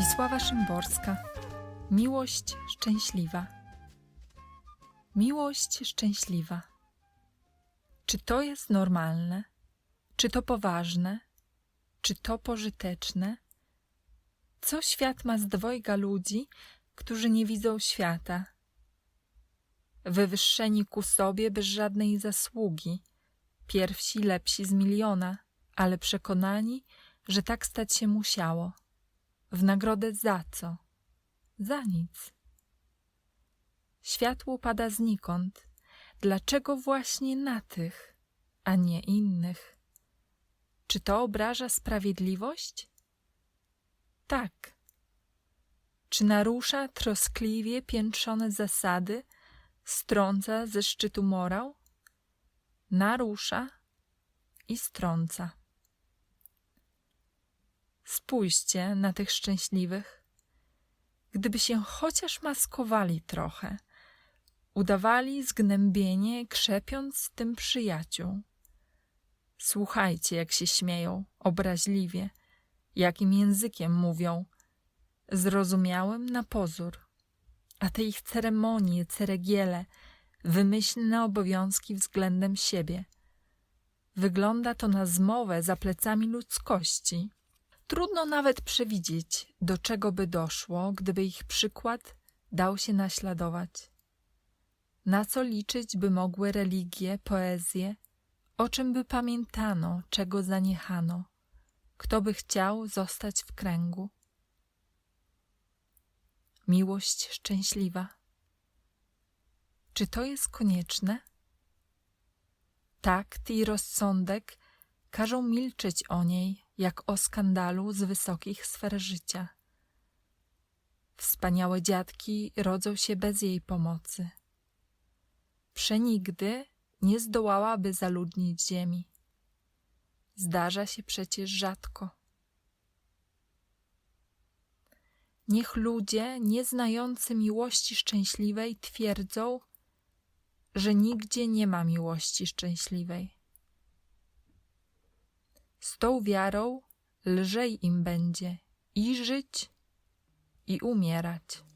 Wiesława Szymborska. Miłość szczęśliwa. Miłość szczęśliwa. Czy to jest normalne? Czy to poważne? Czy to pożyteczne? Co świat ma z dwojga ludzi, którzy nie widzą świata? Wywyższeni ku sobie bez żadnej zasługi, pierwsi lepsi z miliona, ale przekonani, że tak stać się musiało. W nagrodę za co? Za nic. Światło pada znikąd. Dlaczego właśnie na tych, a nie innych? Czy to obraża sprawiedliwość? Tak. Czy narusza troskliwie piętrzone zasady, strąca ze szczytu morał? Narusza i strąca. Spójrzcie na tych szczęśliwych. Gdyby się chociaż maskowali trochę, udawali zgnębienie, krzepiąc tym przyjaciół. Słuchajcie, jak się śmieją, obraźliwie, jakim językiem mówią, zrozumiałym na pozór. A te ich ceremonie, ceregiele, wymyślne obowiązki względem siebie. Wygląda to na zmowę za plecami ludzkości. Trudno nawet przewidzieć, do czego by doszło, gdyby ich przykład dał się naśladować. Na co liczyć by mogły religie, poezje, o czym by pamiętano, czego zaniechano, kto by chciał zostać w kręgu. Miłość szczęśliwa. Czy to jest konieczne? Takt i rozsądek każą milczeć o niej, jak o skandalu z wysokich sfer życia. Wspaniałe dziadki rodzą się bez jej pomocy. Przenigdy nie zdołałaby zaludnić ziemi. Zdarza się przecież rzadko. Niech ludzie nieznający miłości szczęśliwej twierdzą, że nigdzie nie ma miłości szczęśliwej. Z tą wiarą lżej im będzie i żyć, i umierać.